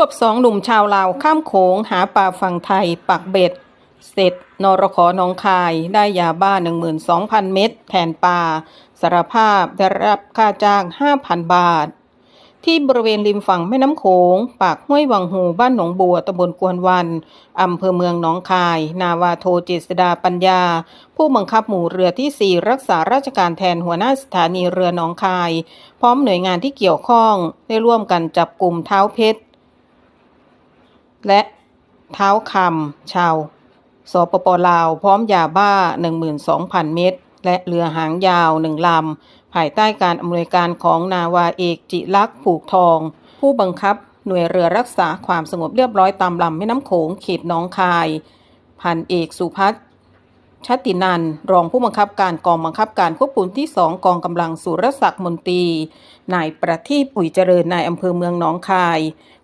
วบสองหนุ่มชาวลาวข้ามโขงหาปลาฝั่งไทยปักเบ็ด เสร็จ นรขอหนองคายได้ยาบ้า 12,000 เม็ดแทนปลาสารภาพได้รับค่าจ้าง 5,000 บาท ที่บริเวณริมฝั่งแม่น้ำโขง ปากห้วยวังหูบ้านหนองบัวตำบลกวนวันอำเภอเมืองหนองคาย นาวาโทเจษดาปัญญา ผู้บังคับหมู่เรือที่ 4 รักษาราชการแทนหัวหน้าสถานีเรือหนองคาย พร้อมหน่วยงานที่เกี่ยวข้องได้ร่วมกันจับกลุ่มเท้าเพชร และเท้าคำชาวสปปลาว พร้อมยาบ้า 12,000 เม็ดและเรือหางยาวหนึ่งลำ ภายใต้การอำนวยการของนาวาเอกจิลักษ์ผูกทอง ผู้บังคับหน่วยเรือรักษาความสงบเรียบร้อยตามลำแม่น้ำโขงเขตหนองคาย พันเอกสุพัฒน์ ชตินันรองผู้บังคับการกองบังคับการควบคุมที่สองกองกำลังสุรศักดิ์มนตรีนายประทีปอุ่ยเจริญนายอำเภอเมืองหนองคาย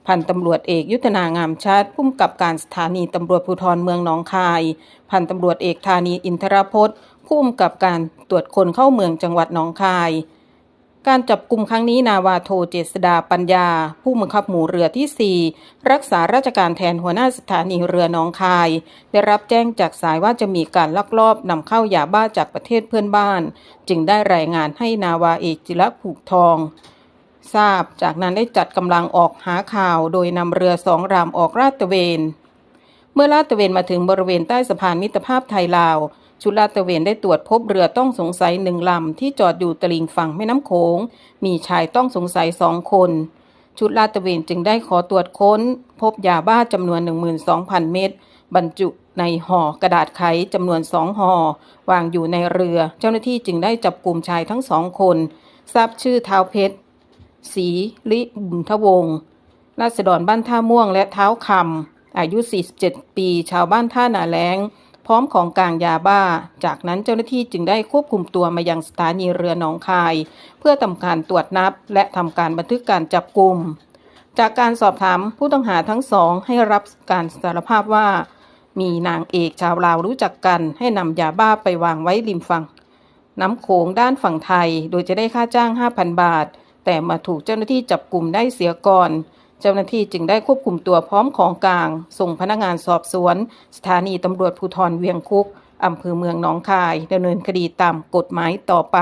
พันตำรวจเอกยุทธนางามชัดผู้กำกับการสถานีตำรวจภูธรเมืองหนองคาย พันตำรวจเอกธานีอินทรพจน์ผู้กำกับการตรวจคนเข้าเมืองจังหวัดหนองคาย การจับกลุ่มครั้งนี้นาวาโทเจษดาปัญญา ผู้บังคับหมู่เรือที่ 4 รักษาราชการแทนหัวหน้าสถานีเรือหนองคาย ได้รับแจ้งจากสายว่าจะมีการลักลอบนำเข้ายาบ้าจากประเทศเพื่อนบ้าน จึงได้รายงานให้นาวาเอกจิรผูกทอง ทราบจากนั้นได้จัดกำลังออกหาข่าว โดยนำเรือสองรามออกลาดตระเวน เมื่อลาดตระเวนมาถึงบริเวณใต้สะพานมิตรภาพไทยลาว ชุดลาดตระเวนได้ตรวจพบเรือต้องสงสัยหนึ่งลำที่จอดอยู่ตลิ่งฝั่งแม่น้ำโขง มีชายต้องสงสัยสองคน ชุดลาดตระเวนจึงได้ขอตรวจค้น พบยาบ้าจำนวน 12,000 เม็ดบรรจุในห่อกระดาษไขจำนวนสองห่อวางอยู่ในเรือ เจ้าหน้าที่จึงได้จับกลุ่มชายทั้งสองคน ทราบชื่อเท้าเพชรศรีลิบุญทวงศ์ราษฎรบ้านท่าม่วงและเท้าคำอายุ 47 ปี ชาวบ้านท่านาแล้ง พร้อมของกลางยาบ้า จากนั้นเจ้าหน้าที่จึงได้ควบคุมตัวมายังสถานีเรือหนองคาย เพื่อทำการตรวจนับ และทำการบันทึกการจับกลุ่ม จากการสอบถามผู้ต้องหาทั้งสองให้รับการสารภาพว่า มีนางเอกชาวลาวรู้จักกันให้นำยาบ้าไปวางไว้ริมฝั่งน้ำโขงด้านฝั่งไทย โดยจะได้ค่าจ้าง 5,000 บาท แต่มาถูกเจ้าหน้าที่จับกลุ่มได้เสียก่อน เจ้าหน้าที่จึงได้ควบคุมตัวพร้อมของกลาง ส่งพนักงานสอบสวน สถานีตำรวจภูธรเวียงคุกอำเภอเมืองหนองคายดำเนินคดีตามกฎหมายต่อไป